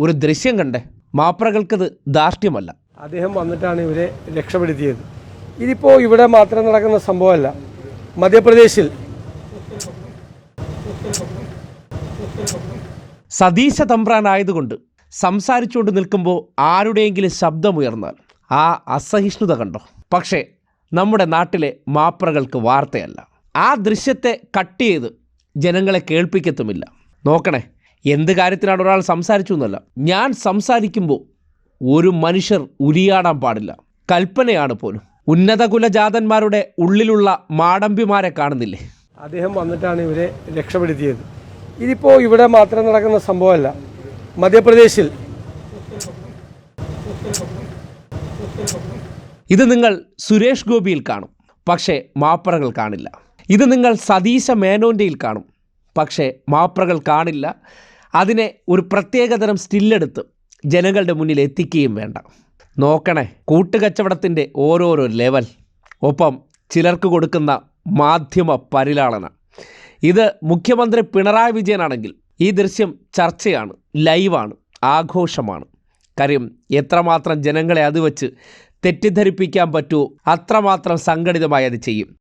ഒരു ദൃശ്യം കണ്ടേ. മാപ്രകൾക്കത് ധാർഷ്ട്യമല്ല. അദ്ദേഹം വന്നിട്ടാണ് ഇവരെ രക്ഷപ്പെടുത്തിയത്. ഇതിപ്പോൾ ഇവിടെ മാത്രം നടക്കുന്ന സംഭവമല്ല. മധ്യപ്രദേശിൽ. സതീശ തമ്പ്രാനായതുകൊണ്ട് സംസാരിച്ചുകൊണ്ട് നിൽക്കുമ്പോൾ ആരുടെയെങ്കിലും ശബ്ദമുയർന്നാൽ ആ അസഹിഷ്ണുത കണ്ടോ? പക്ഷേ നമ്മുടെ നാട്ടിലെ മാപ്രകൾക്ക് വാർത്തയല്ല. ആ ദൃശ്യത്തെ കട്ട് ചെയ്ത് ജനങ്ങളെ കേൾപ്പിക്കത്തുമില്ല. നോക്കണേ. എന്ത് കാര്യത്തിനാണ് ഒരാൾ സംസാരിച്ചു എന്നല്ല. ഞാൻ സംസാരിക്കുമ്പോൾ ഒരു മനുഷ്യർ ഉരിയാടാൻ പാടില്ല. കൽപ്പനയാണ് പോലും. ഉന്നത കുലജാതന്മാരുടെ ഉള്ളിലുള്ള മാടമ്പിമാരെ കാണുന്നില്ലേ? അദ്ദേഹം വന്നിട്ടാണ് ഇവരെ രക്ഷപ്പെടുത്തിയത്. ഇതിപ്പോൾ ഇവിടെ മാത്രം നടക്കുന്ന സംഭവമല്ല. മധ്യപ്രദേശിൽ. ഇത് നിങ്ങൾ സുരേഷ് ഗോപിയിൽ കാണും. പക്ഷേ മാപ്പറകൾ കാണില്ല. ഇത് നിങ്ങൾ സതീശ മേനോന്റെയിൽ കാണും. പക്ഷേ മാപ്രകൾ കാണില്ല. അതിനെ ഒരു പ്രത്യേകതരം സ്റ്റില്ലെടുത്ത് ജനങ്ങളുടെ മുന്നിൽ എത്തിക്കുകയും വേണ്ട. നോക്കണേ കൂട്ടുകച്ചവടത്തിന്റെ ഓരോരോ ലെവൽ. ഒപ്പം ചിലർക്ക് കൊടുക്കുന്ന മാധ്യമ പരിലാളന. ഇത് മുഖ്യമന്ത്രി പിണറായി വിജയനാണെങ്കിൽ ഈ ദൃശ്യം ചർച്ചയാണ് ലൈവാണ് ആഘോഷമാണ്. കാര്യം എത്രമാത്രം ജനങ്ങളെ അത് വെച്ച് തെറ്റിദ്ധരിപ്പിക്കാൻ പറ്റുമോ അത്രമാത്രം സംഘടിതമായി അത് ചെയ്യും.